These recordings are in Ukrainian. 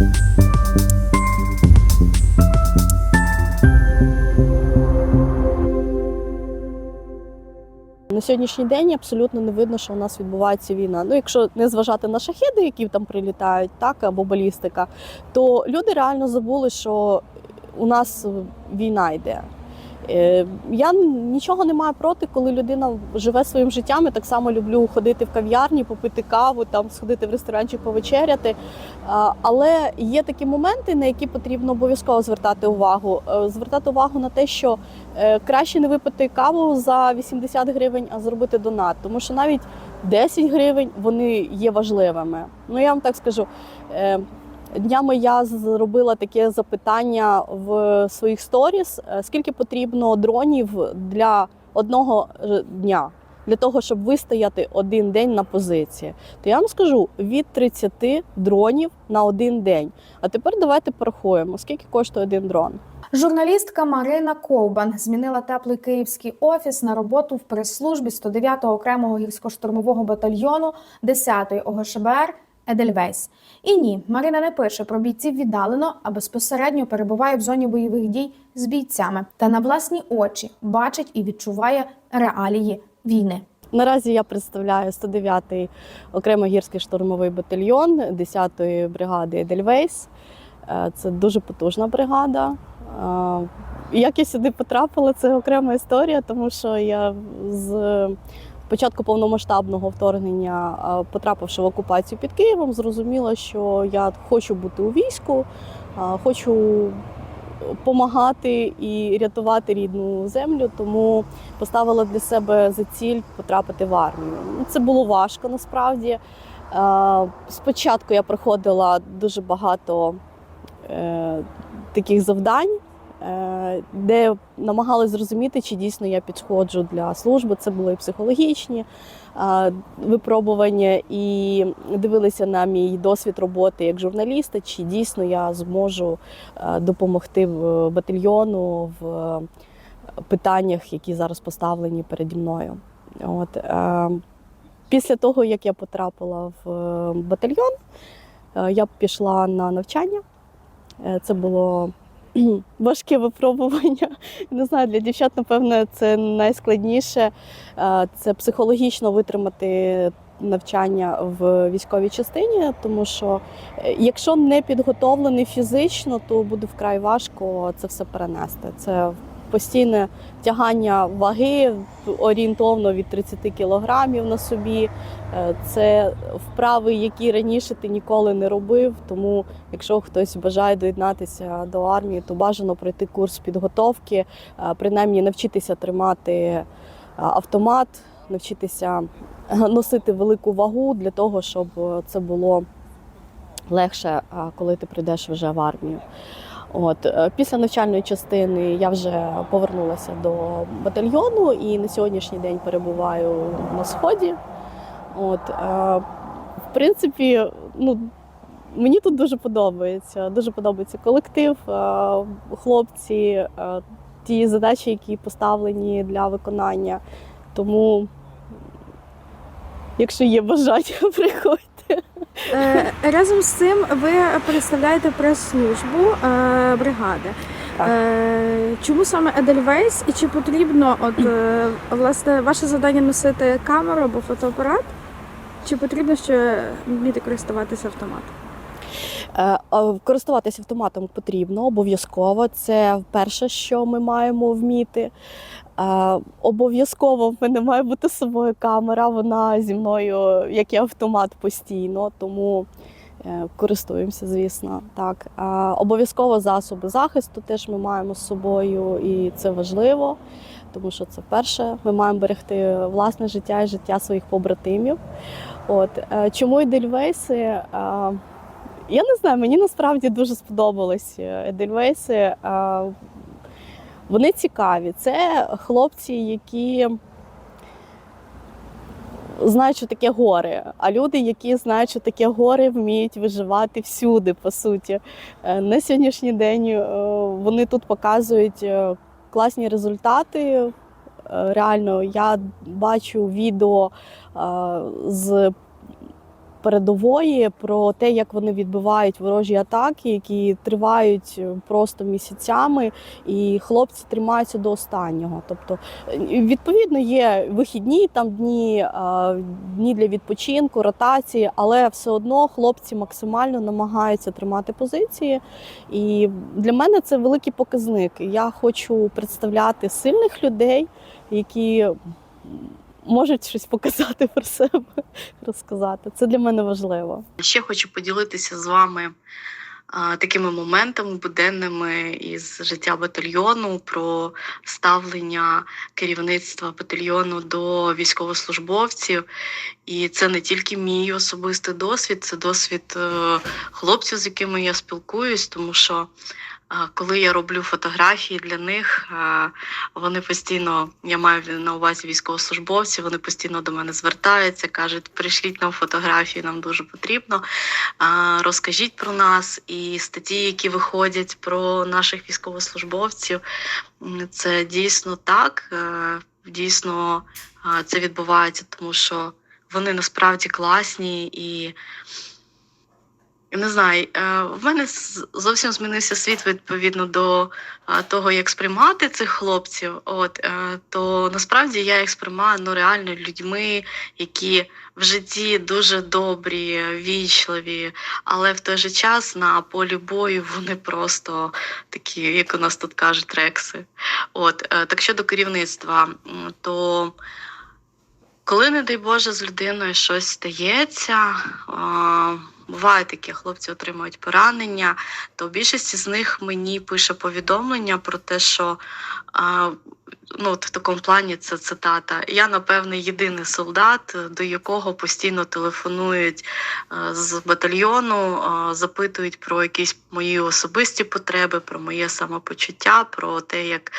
На сьогоднішній день абсолютно не видно, що у нас відбувається війна. Ну, якщо не зважати на шахеди, які там прилітають, так або балістика, то люди реально забули, що у нас війна йде. Е, Я нічого не маю проти, коли людина живе своїм життям. Я так само люблю ходити в кав'ярні, попити каву, там сходити в ресторанчик, повечеряти. Але є такі моменти, на які потрібно обов'язково звертати увагу. Е, Звертати увагу на те, що е, краще не випити каву за 80 гривень, а зробити донат. Тому що навіть 10 гривень вони є важливими. Ну я вам так скажу. Днями я зробила таке запитання в своїх сторіс: е, скільки потрібно дронів для одного е, дня, для того, щоб вистояти один день на позиції. То я вам скажу від 30 дронів на один день. А тепер давайте порахуємо, скільки коштує один дрон. Журналістка Марина Ковбан змінила теплий київський офіс на роботу в прес-службі 109-го окремого гірсько-штурмового батальйону 10-ї ОГШБР Едельвейс. І ні, Марина не пише про бійців віддалено, а безпосередньо перебуває в зоні бойових дій з бійцями та на власні очі бачить і відчуває реалії війни. Наразі я представляю 109-й окремий гірський штурмовий батальйон 10-ї бригади Едельвейс. Е, Це дуже потужна бригада. Е, Як я сюди потрапила, це окрема історія, тому що я з початку повномасштабного вторгнення, потрапивши в окупацію під Києвом, зрозуміла, що я хочу бути у війську, хочу допомагати і рятувати рідну землю, тому поставила для себе за ціль потрапити в армію. Ну, Це було важко насправді. Спочатку я проходила дуже багато е, таких завдань, де намагалась зрозуміти, чи дійсно я підходжу для служби. Це були психологічні е, випробування, і дивилися на мій досвід роботи як журналіста, чи дійсно я зможу е, допомогти в батальйону в е, питаннях, які зараз поставлені переді мною. От, е, після того, як я потрапила в е, батальйон, е, я пішла на навчання. Е, Це було важке випробування. Не знаю, для дівчат, напевно, це найскладніше. Це психологічно витримати навчання в військовій частині, тому що е, якщо не підготовлений фізично, то буде вкрай важко це все перенести. Це постійне тягання ваги орієнтовно від 30 кілограмів на собі. Е, Це вправи, які раніше ти ніколи не робив. Тому, якщо хтось бажає доєднатися до армії, то бажано пройти курс підготовки, е, принаймні навчитися тримати е, автомат, навчитися носити велику вагу для того, щоб це було легше, коли ти прийдеш вже в армію. От е, після навчальної частини я вже повернулася до батальйону і на сьогоднішній день перебуваю на сході. От е, в принципі, ну мені тут дуже подобається. Дуже подобається колектив, е, хлопці, ті задачі, які поставлені для виконання. Тому, якщо є бажання, приходьте. Е, Разом з цим ви представляєте прес-службу е, бригади. Так. Е, Чому саме Едельвейс і чи потрібно от власне ваше завдання носити камеру або фотоапарат? Чи потрібно ще вміти користуватися автоматом? Користуватися автоматом потрібно обов'язково. Це перше, що ми маємо вміти. Обов'язково в мене має бути з собою камера. Вона зі мною, як і автомат, постійно, тому е, користуємося, звісно. Так. Обов'язково засоби захисту теж ми маємо з собою, і це важливо, тому що це перше. Ми маємо берегти власне життя і життя своїх побратимів. От е, чому Едельвейси? Е, Я не знаю, мені насправді дуже сподобались Едельвейси. Вони цікаві. Це хлопці, які знають, що таке гори. А люди, які знають, що таке гори, вміють виживати всюди, по суті. Е, На сьогоднішній день е, вони тут показують е, класні результати. Реально, я бачу відео з передової, про те, як вони відбивають ворожі атаки, які тривають е, просто місяцями, і хлопці тримаються до останнього. Тобто, е, відповідно, є вихідні там дні, дні для відпочинку, ротації, але все одно хлопці максимально намагаються тримати позиції. І для мене це великий показник. Я хочу представляти сильних людей, які можуть щось показати про себе, розказати. Це для мене важливо. Ще хочу поділитися з вами а, такими моментами буденними із життя батальйону про ставлення керівництва батальйону до військовослужбовців. І це не тільки мій особистий досвід, це досвід е, хлопців, з якими я спілкуюсь, тому що. Коли я роблю фотографії для них, вони постійно, я маю на увазі військовослужбовців, вони постійно до мене звертаються, кажуть, прийшліть нам фотографії, нам дуже потрібно. Розкажіть про нас і статті, які виходять про наших військовослужбовців. Це дійсно так. е, Дійсно, це відбувається, тому що вони насправді класні і. Не знаю, е, в мене зовсім змінився світ відповідно до е, того, як сприймати цих хлопців. От е, то насправді я їх сприймаю ну реально людьми, які в житті дуже добрі, вічливі, але в той же час на полі бою вони просто такі, як у нас тут кажуть, рекси. От так щодо керівництва, то коли, не дай Боже, з людиною щось стається. Буває таке, хлопці отримують поранення, то більшість з них мені пише повідомлення про те, що а, ну, в такому плані це цитата. Я, напевне, єдиний солдат, до якого постійно телефонують з батальйону, запитують про якісь мої особисті потреби, про моє самопочуття, про те, як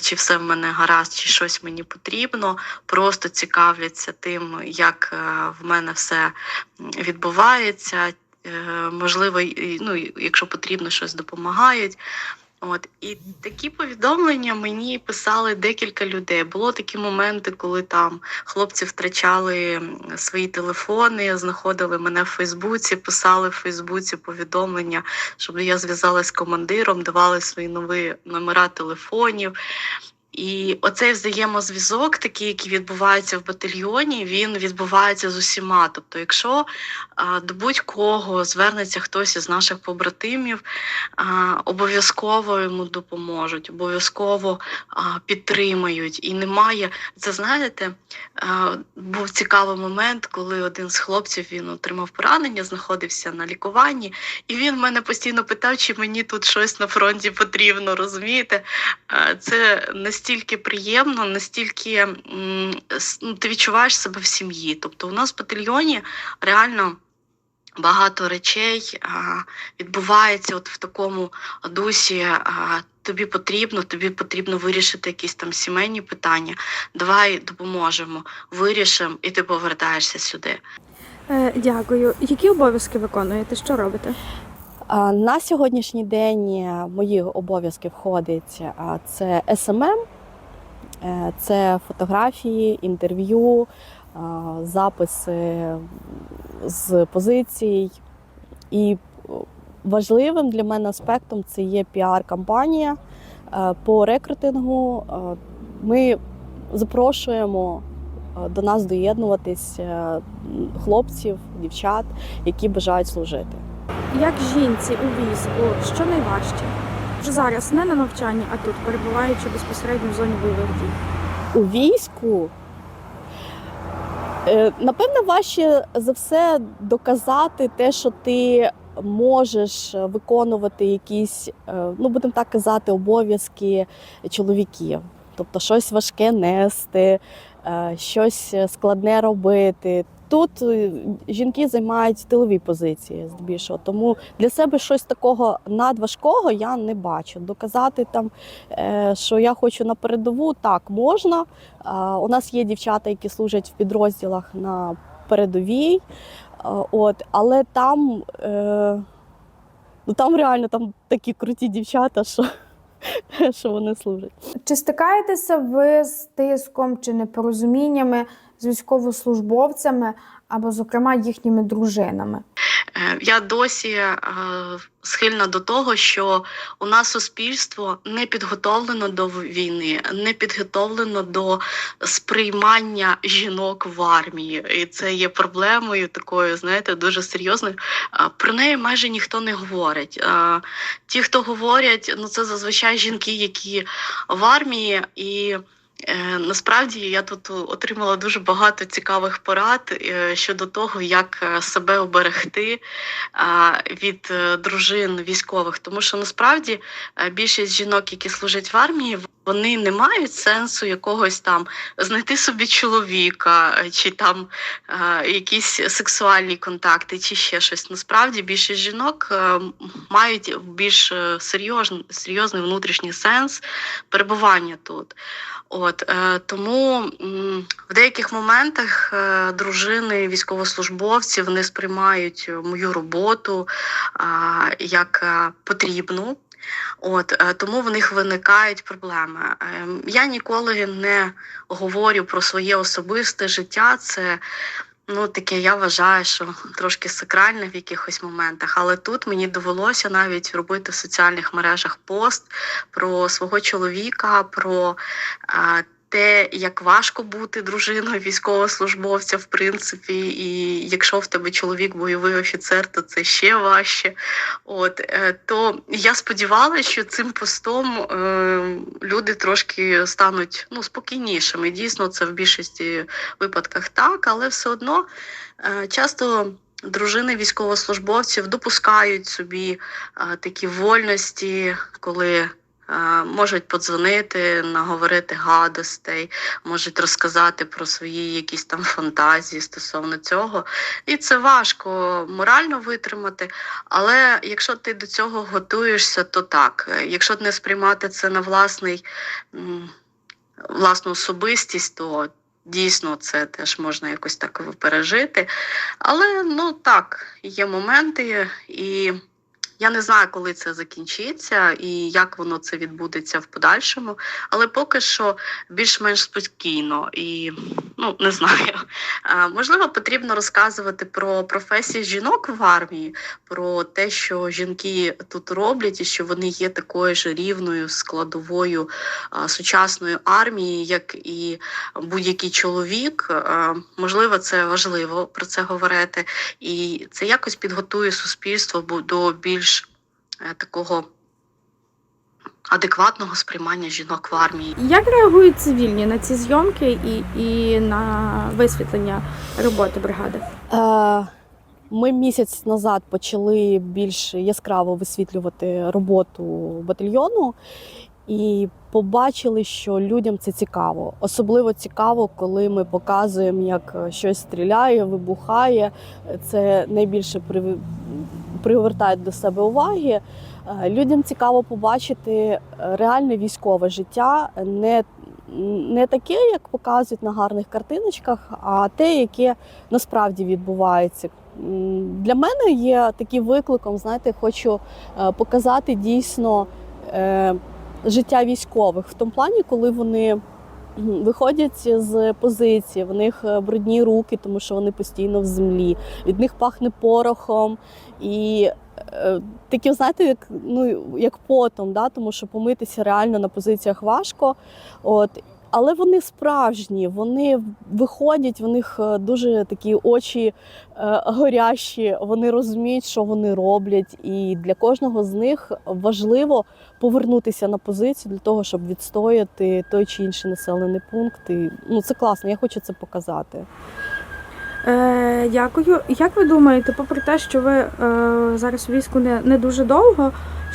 чи все в мене гаразд, чи щось мені потрібно. Просто цікавляться тим, як в мене все відбувається. Е, Можливо, ну, якщо потрібно, щось допомагають. От і такі повідомлення мені писали декілька людей. Було такі моменти, коли там хлопці втрачали свої телефони, знаходили мене в Фейсбуці, писали в Фейсбуці повідомлення, щоб я зв'язалась з командиром, давали свої нові номера телефонів. І оцей взаємозв'язок, такий, який відбувається в батальйоні, він відбувається з усіма. Тобто, якщо до будь-кого звернеться хтось із наших побратимів, обов'язково йому допоможуть, обов'язково а, підтримають. І немає це, знаєте, був цікавий момент, коли один з хлопців він отримав поранення, знаходився на лікуванні, і він мене постійно питав, чи мені тут щось на фронті потрібно, розумієте? Це настільки приємно, настільки м, ну, ти відчуваєш себе в сім'ї. Тобто, у нас в батальйоні реально. Багато речей а, відбувається от в такому дусі. А, тобі потрібно, тобі потрібно вирішити якісь там сімейні питання. Давай допоможемо, вирішимо, і ти повертаєшся сюди. Е, Дякую. Які обов'язки виконуєте? Що робите? На сьогоднішній день е, в мої обов'язки входить а, це СММ, це фотографії, інтерв'ю, записи з позицій. І важливим для мене аспектом це є піар-кампанія Е, по рекрутингу. е, Ми запрошуємо е, до нас доєднуватись е, хлопців, дівчат, які бажають служити. Як жінці у війську, що найважче? Вже зараз не на навчанні, а тут перебуваючи безпосередньо в зоні бойових дій. у війську. е, Напевно, важче за все доказати те, що ти можеш виконувати якісь, е, ну будемо так казати, обов'язки чоловіків. Тобто щось важке нести, е, щось складне робити. Тут е, жінки займають тилові позиції здебільшого, тому для себе щось такого надважкого я не бачу. Доказати там, е, що я хочу на передову, так можна. У нас є дівчата, які служать в підрозділах на передовій, от, але там, е, ну, там реально там такі круті дівчата, що, що вони служать. Чи стикаєтеся ви з тиском чи непорозуміннями з військовослужбовцями, або, зокрема, їхніми дружинами. Е, Я досі е, схильна до того, що у нас суспільство не підготовлено до війни, не підготовлено до сприймання жінок в армії. І це є проблемою такою, знаєте, дуже серйозною. Е, Про неї майже ніхто не говорить. Ті, хто говорять, ну це зазвичай жінки, які в армії і. Е, Насправді я тут отримала дуже багато цікавих порад е, щодо того, як е, себе оберегти від дружин військових, тому що насправді більшість жінок, які служать в армії, вони не мають сенсу якогось там знайти собі чоловіка, е, чи там е, якісь сексуальні контакти, чи ще щось. Насправді більшість жінок е, мають більш е, серйозний, серйозний внутрішній сенс перебування тут. От е, тому в деяких моментах е, дружини військовослужбовців вони сприймають мою роботу а, як е, потрібну. От е, тому в них виникають проблеми. Ем, Я ніколи не говорю про своє особисте життя. Це ну таке, я вважаю, що трошки сакральне в якихось моментах. Але тут мені довелося навіть робити в соціальних мережах пост про свого чоловіка, про а, те, як важко бути дружиною військовослужбовця, в принципі, і якщо в тебе чоловік бойовий офіцер, то це ще важче. От е, то я сподівалася, що цим постом е, люди трошки стануть ну, спокійнішими. Дійсно, це в більшості випадках так, але все одно е, часто. Дружини військовослужбовців допускають собі е, такі вольності, коли можуть подзвонити, наговорити гадостей, можуть розказати про свої якісь там фантазії стосовно цього. І це важко морально витримати. Але якщо ти до цього готуєшся, то так. Якщо не сприймати це на власний, власну особистість, то дійсно це теж можна якось так пережити. Але ну так, є моменти, і я не знаю, коли це закінчиться і як воно це відбудеться в подальшому. Але поки що більш-менш спокійно і ну не знаю. Можливо, потрібно розказувати про професії жінок в армії, про те, що жінки тут роблять, і що вони є такою ж рівною складовою сучасної армії, як і будь-який чоловік. Можливо, це важливо про це говорити, і це якось підготує суспільство до більш такого адекватного сприймання жінок в армії. Як реагують цивільні на ці зйомки і, і на висвітлення роботи бригади? Е, Ми місяць назад почали більш яскраво висвітлювати роботу батальйону і побачили, що людям це цікаво. Особливо цікаво, коли ми показуємо, як щось стріляє, вибухає. Це найбільше при- привертає до себе уваги. Е, Людям цікаво побачити реальне військове життя, не, не таке, як показують на гарних картиночках, а те, яке насправді відбувається. Для мене є таким викликом, знаєте, хочу е, показати дійсно е, життя військових в тому плані, коли вони виходять з позиції, в них е, брудні руки, тому що вони постійно в землі, від них пахне порохом і. е, Такі, знаєте, як ну як потом, да, тому що помитися реально на позиціях важко. От але вони справжні, вони виходять, в них е, дуже такі очі е, горящі, вони розуміють, що вони роблять. І для кожного з них важливо повернутися на позицію для того, щоб відстояти той чи інший населений пункт. І, ну, це класно, я хочу це показати. Е, дякую. Як ви думаєте, попри те, що ви е, зараз у війську не, не дуже довго,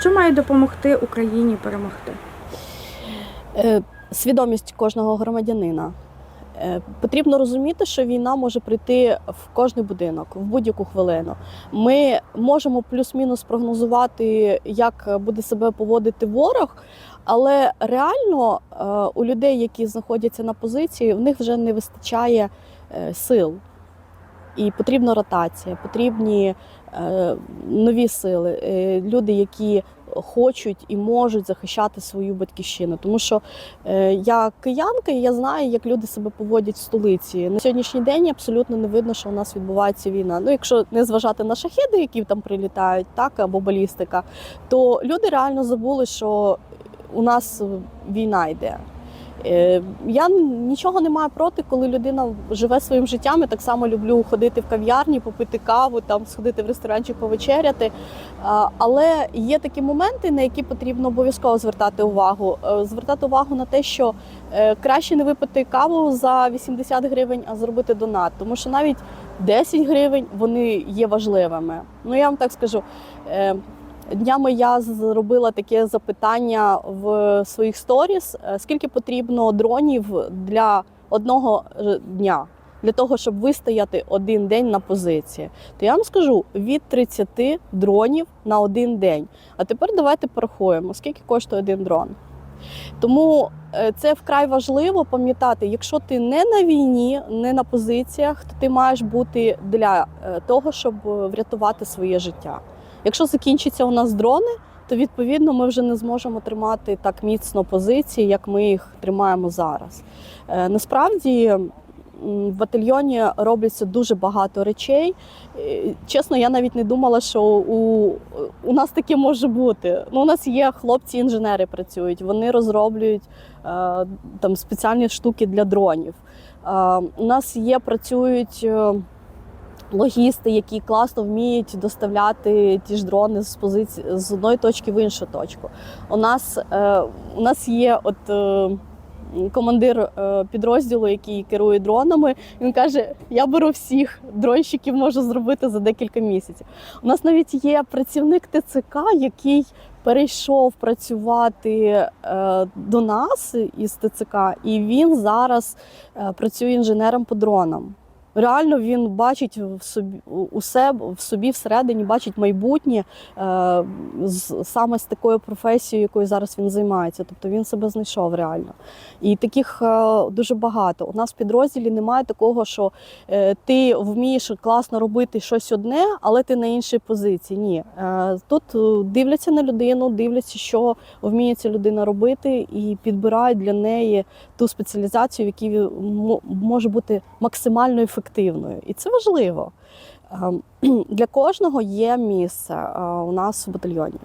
що має допомогти Україні перемогти? Е, Свідомість кожного громадянина. Е, Потрібно розуміти, що війна може прийти в кожний будинок в будь-яку хвилину. Ми можемо плюс-мінус прогнозувати, як буде себе поводити ворог, але реально е, у людей, які знаходяться на позиції, в них вже не вистачає е, сил. І потрібна ротація, потрібні нові сили, е, люди, які хочуть і можуть захищати свою батьківщину. Тому що е, я киянка, і я знаю, як люди себе поводять в столиці. На сьогоднішній день абсолютно не видно, що у нас відбувається війна. Ну, якщо не зважати на шахеди, які там прилітають, так або балістика, то люди реально забули, що у нас війна йде. Е, Я нічого не маю проти, коли людина живе своїм життям. Я так само люблю ходити в кав'ярні, попити каву, там сходити в ресторанчик повечеряти. Але є такі моменти, на які потрібно обов'язково звертати увагу. Е, Звертати увагу на те, що е, краще не випити каву за 80 гривень, а зробити донат. Тому що навіть 10 гривень вони є важливими. Ну я вам так скажу. Днями я зробила таке запитання в своїх сторіс: е, скільки потрібно дронів для одного е, дня, для того, щоб вистояти один день на позиції. То я вам скажу від 30 дронів на один день. А тепер давайте порахуємо, скільки коштує один дрон. Тому е, це вкрай важливо пам'ятати, якщо ти не на війні, не на позиціях, то ти маєш бути для того, щоб врятувати своє життя. Якщо закінчаться у нас дрони, то відповідно ми вже не зможемо тримати так міцно позиції, як ми їх тримаємо зараз. Е, Насправді в батальйоні робляться дуже багато речей. Е, Чесно, я навіть не думала, що у, у нас таке може бути. Ну, у нас є хлопці-інженери працюють, вони розроблюють е, там спеціальні штуки для дронів. У нас є працюють. Логісти, які класно вміють доставляти ті ж дрони з позиції з одної точки в іншу точку. У нас, е, у нас є от. Е, Командир е, підрозділу, який керує дронами, він каже: Я беру всіх дронщиків, можу зробити за декілька місяців. У нас навіть є працівник ТЦК, який перейшов працювати е, до нас із ТЦК, і він зараз е, працює інженером по дронам. Реально він бачить в собі у себе в собі всередині, бачить майбутнє е, з, саме з такою професією, якою зараз він займається. Тобто він себе знайшов реально. І таких е, дуже багато. У нас в підрозділі немає такого, що е, ти вмієш класно робити щось одне, але ти на іншій позиції. Ні. Е, тут е, дивляться на людину, дивляться, що вміє ця людина робити, і підбирають для неї ту спеціалізацію, в якій може бути максимально ефективною. І це важливо. Ем, Для кожного є місце е, у нас в батальйоні.